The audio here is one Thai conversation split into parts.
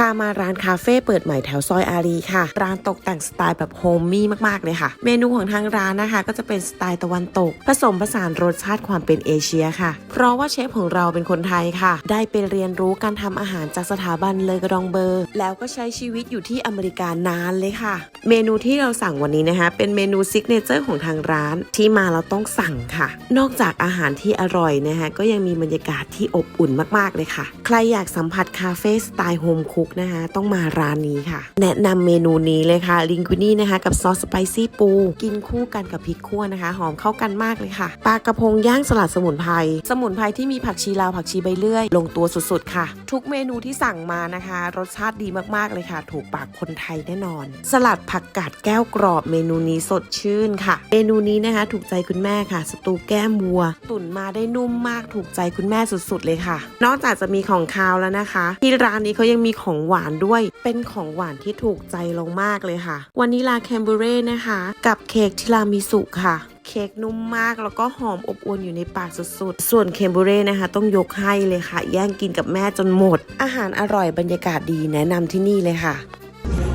พามาร้านคาเฟ่เปิดใหม่แถวซอยอารีค่ะ ร้านตกแต่งสไตล์แบบโฮมมี่มากๆเลยค่ะ เมนูของทางร้านนะคะ ก็จะเป็นสไตล์ตะวันตก ผสมผสานรสชาติความเป็นเอเชียค่ะ เพราะว่าเชฟของเราเป็นคนไทยค่ะ ได้ไปเรียนรู้การทำอาหารจากสถาบันเลอกระดองเบอร์ แล้วก็ใช้ชีวิตอยู่ที่อเมริกานานเลยค่ะ เมนูที่เราสั่งวันนี้นะคะเป็นเมนูซิกเนเจอร์ของทางร้าน ที่มาเราต้องสั่งค่ะ นอกจากอาหารที่อร่อยนะคะก็ยังมีบรรยากาศที่อบอุ่นมากๆเลยค่ะ ใครอยากสัมผัสคาเฟ่สไตล์โฮมคุกนะคะ ต้องมาร้านนี้ค่ะ แนะนำเมนูนี้เลยค่ะลิงกุนี่นะคะ กับซอสสไปซี่ปู กินคู่กันกับพริกขั่วนะคะ หอมเข้ากันมากเลยค่ะปลากระพงย่างสลัดสมุนไพรสมุนไพรที่มีผักชีลาวผักชีใบเลื่อย ลงตัวสุดๆค่ะ ทุกเมนูที่สั่งมานะคะ รสชาติดีมากๆเลยค่ะ ถูกปากคนไทยแน่นอน สลัดผักกาดแก้วกรอบ เมนูนี้สดชื่นค่ะ เมนูนี้นะคะ ถูกใจคุณแม่ค่ะ สตูแก้มวัว ตุ๋นมาได้นุ่มมากถูกใจคุณแม่สุดๆเลยค่ะ นอกจากจะมีของคาวแล้วนะคะ ที่ร้านนี้เขายังมีของหวานด้วย เป็นของหวานที่ถูกใจเรามากเลยค่ะวานิลาแคนเบอเร่นะคะ กับเค้กทิรามิสุค่ะเค้กนุ่มมากแล้วก็หอมอบอวลอยู่ในปากสุดๆ ส่วนเคมบูเร่นะคะ ต้องยกให้เลยค่ะ แย่งกินกับแม่จนหมด อาหารอร่อยบรรยากาศดีแนะนำที่นี่เลยค่ะ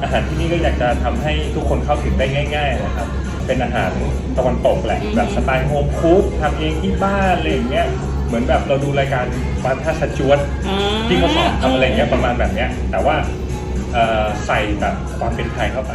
อาหารที่นี่ก็อยากจะทำให้ทุกคนเข้าถึงได้ง่าย ๆ นะครับ เป็นอาหารตะวันตกแหละแบบสไตล์โฮมคุกทำเองที่บ้านอะไรอย่างเงี้ย เหมือนแบบเราดูรายการฟาท่าสจวตที่เขาสอนทำอะไรเงี้ยประมาณแบบเนี้ยแต่ว่าเอ่อใส่แบบความเป็นไทยเข้าไป